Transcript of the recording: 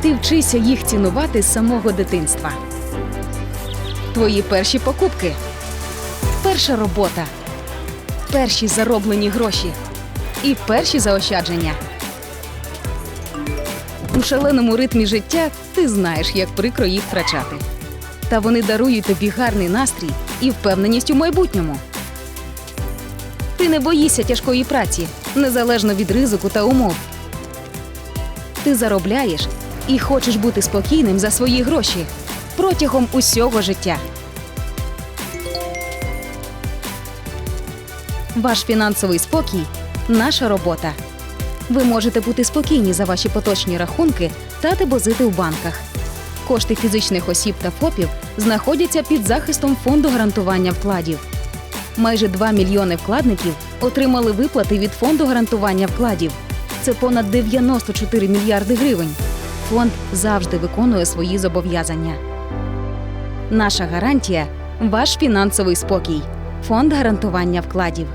Ти вчишся їх цінувати з самого дитинства. Твої перші покупки, перша робота, перші зароблені гроші і перші заощадження. У шаленому ритмі життя ти знаєш, як прикро їх втрачати. Та вони дарують тобі гарний настрій і впевненість у майбутньому. Ти не боїшся тяжкої праці, незалежно від ризику та умов. Ти заробляєш і хочеш бути спокійним за свої гроші протягом усього життя. Ваш фінансовий спокій наша робота. Ви можете бути спокійні за ваші поточні рахунки та депозити в банках. Кошти фізичних осіб та ФОПів знаходяться під захистом фонду гарантування вкладів. Майже 2 мільйони вкладників отримали виплати від фонду гарантування вкладів. Це понад 94 мільярди гривень. Фонд завжди виконує свої зобов'язання. Наша гарантія ваш фінансовий спокій. Фонд гарантування вкладів.